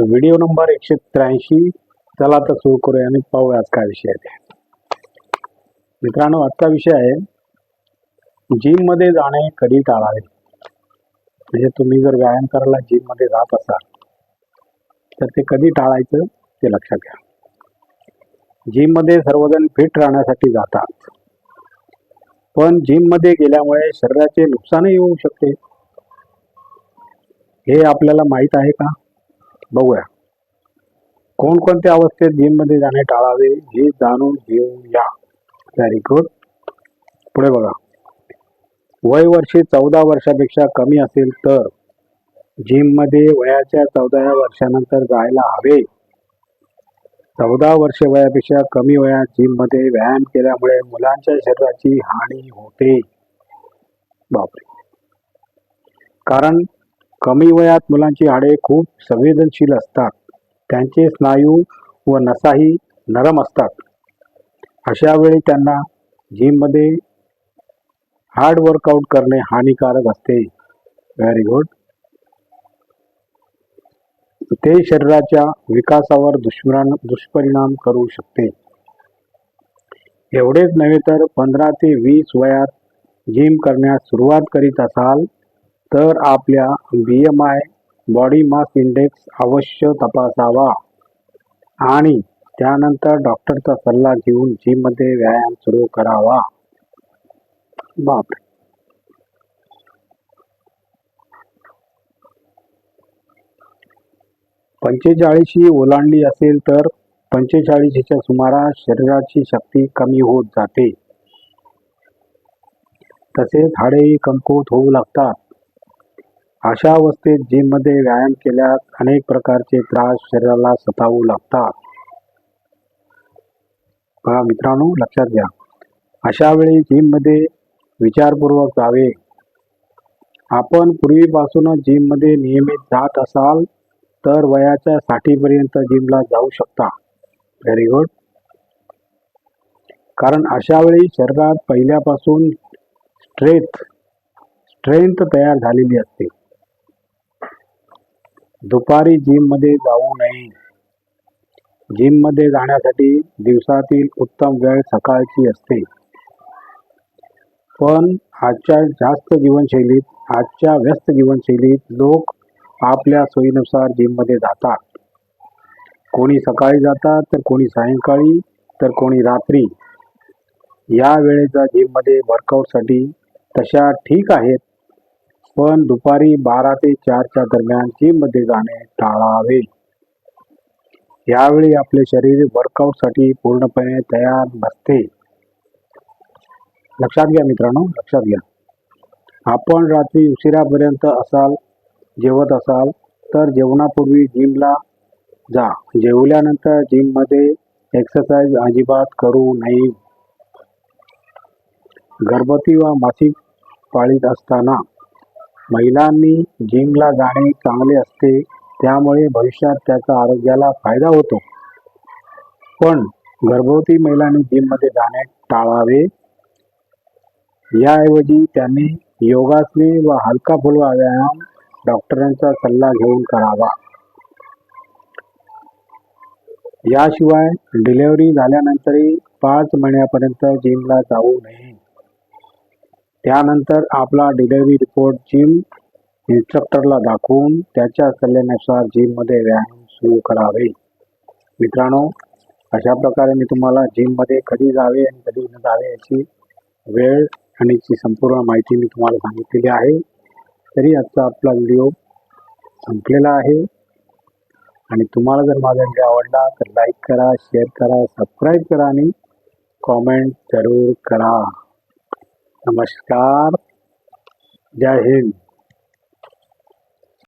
Video number एकशे त्र्याऐंशी. चला आता सुरू करूया आणि पाहूया आज काय विषय आहे. ते मित्रांनो आजचा विषय आहे जिममध्ये जाणे कधी टाळावे? म्हणजे तुम्ही जर व्यायाम करायला जिममध्ये जात असाल तर ते कधी टाळायचं ते लक्षात घ्या. जिममध्ये सर्वजण फिट राहण्यासाठी जातात. पण जिममध्ये गेल्यामुळे शरीराचे नुकसानही होऊ शकते. हे आपल्याला माहीत आहे का? बघूया. कोणकोणत्या अवस्थेत जिममध्ये जाणे टाळावे हे जाणून घेऊया. व्हेरी गुड पुढे बघा. वय वर्षे चौदा वर्षापेक्षा कमी असेल तर जिममध्ये वयाच्या चौदाव्या वर्षानंतर जायला हवे. चौदा वर्ष वयापेक्षा कमी वयात जिममध्ये व्यायाम केल्यामुळे मुलांच्या शरीराची हानी होते. बापरे. कारण कमी वयात मुलांची हाडे खूप संवेदनशील असतात. त्यांचे स्नायू व नसाही नरम असतात. अशा वेळी त्यांना जिममध्ये हार्ड वर्कआउट करणे हानिकारक असते. व्हेरी गुड ते शरीराच्या विकासावर दुष्परिणाम दुष्परिणाम करू शकते. एवढेच नव्हे तर पंधरा ते वीस वयात जिम करण्यास सुरुवात करीत असाल तर आपल्या B M I body mass index अवश्य तपासावा. आणि त्यानंतर डॉक्टरचा सल्ला घेऊन जिममध्ये व्यायाम सुरू करावा. बापरे. पंचेचाळीशी ओलांडली असेल तर पंचेचाळीशीच्या सुमारास शरीराची शक्ती कमी होत जाते. तसेच हाडेही कमकुवत होऊ लागतात. अशा अवस्थेत जिममध्ये व्यायाम केल्यास अनेक प्रकारचे त्रास शरीराला सतावू लागतात. बघा मित्रांनो लक्षात घ्या. अशा वेळी जिममध्ये विचारपूर्वक जावे. आपण पूर्वीपासूनच जिममध्ये नियमित जात असाल तर वयाच्या साठीपर्यंत जिमला जाऊ शकता. व्हेरी गुड कारण अशा वेळी शरीरात पहिल्यापासून स्ट्रेथ स्ट्रेंथ तयार झालेली असते. दुपारी जिममध्ये जाऊ नये. जिममध्ये जाण्यासाठी दिवसातील उत्तम वेळ सकाळची असते. पण आजच्या जास्त जीवनशैलीत आजच्या व्यस्त जीवनशैलीत लोक आपल्या सोयीनुसार जिममध्ये जातात. कोणी सकाळी जातात तर कोणी सायंकाळी तर कोणी रात्री. या वेळेचा जिममध्ये वर्कआउटसाठी तशा ठीक आहेत पण दुपारी बारा ते चारच्या दरम्यान जिममध्ये जाणे टाळावे यावेळी आपले शरीर वर्कआउटसाठी पूर्णपणे तयार नसते. लक्षात घ्या मित्रांनो लक्षात घ्या. आपण रात्री उशिरापर्यंत असाल जेवत असाल तर जेवणापूर्वी जिमला जा. जेवल्यानंतर जिममध्ये एक्सरसाइज अजिबात करू नये. गर्भवती व मासिक पाळीत असताना महिलांनी जिमला जाणे चांगले असते त्यामुळे भविष्यात त्याचा आरोग्याला फायदा होतो. पण गर्भवती महिलांनी जिममध्ये जाणे टाळावे. याऐवजी त्यांनी योगासने व हलका फुलवा व्यायाम डॉक्टरांचा सल्ला घेऊन करावा. याशिवाय डिलिव्हरी झाल्यानंतरही पाच महिन्यापर्यंत जिमला जाऊ नये. त्यानंतर आपला डिलेवरी रिपोर्ट जिम इन्स्ट्रक्टरला दाखवून त्याच्या सल्ल्यानुसार जिममध्ये व्यायाम सुरू करावे. मित्रांनो अशा प्रकारे मी तुम्हाला जिममध्ये कधी जावे आणि कधी न जावे याची वेळ आणि याची संपूर्ण माहिती मी तुम्हाला सांगितलेली आहे. तरी आजचा आपला व्हिडिओ संपलेला आहे. आणि तुम्हाला जर माझा व्हिडिओ आवडला तर लाईक करा शेअर करा सबस्क्राईब करा आणि कॉमेंट जरूर करा. नमस्कार. जय हिंद.